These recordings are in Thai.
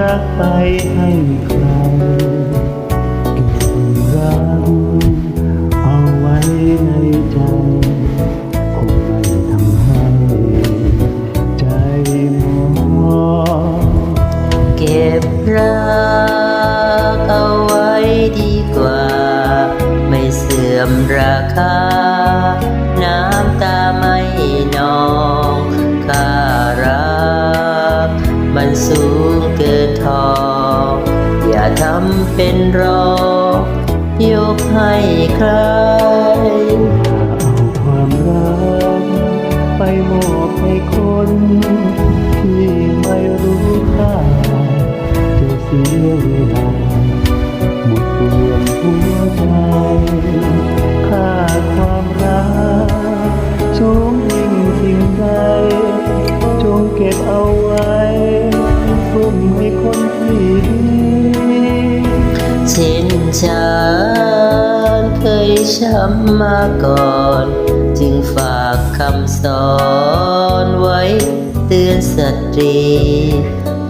รักไปให้ใครเก็บรักเอาไว้ในใจคงไม่ทำให้ ใจมองเก็บรักเอาไว้ดีกว่า ไม่เสื่อมราคา เป็นรอยกให้ใครเอาความรักไปมอบให้คนที่ไม่รู้ค่าจะเสียเวลา ช้ำมาก่อน จึงฝากคำสอนไว้ เตือนสตรี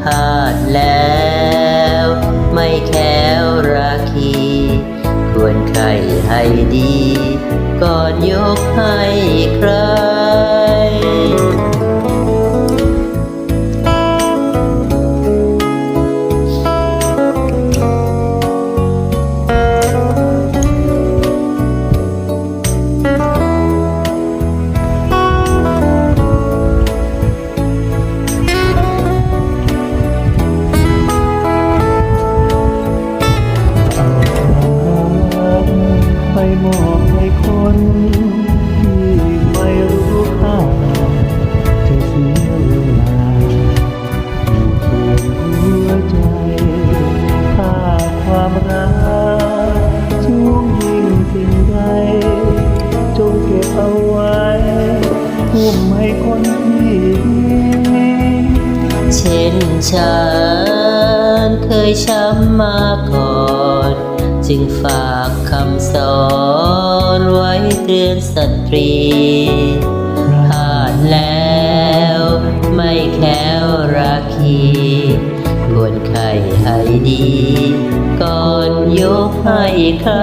พลาดแล้ว ไม่แค้วราคี ควรใครให้ดี ก่อนยกให้ใคร ให้คนที่ดีเช่นฉันเคยช้ำมาก่อน จึงฝากคำสอนไว้เตือนสตรีพลาดแล้วไม่แค้วราคีควรใครให้ดี ก่อนยกให้ใคร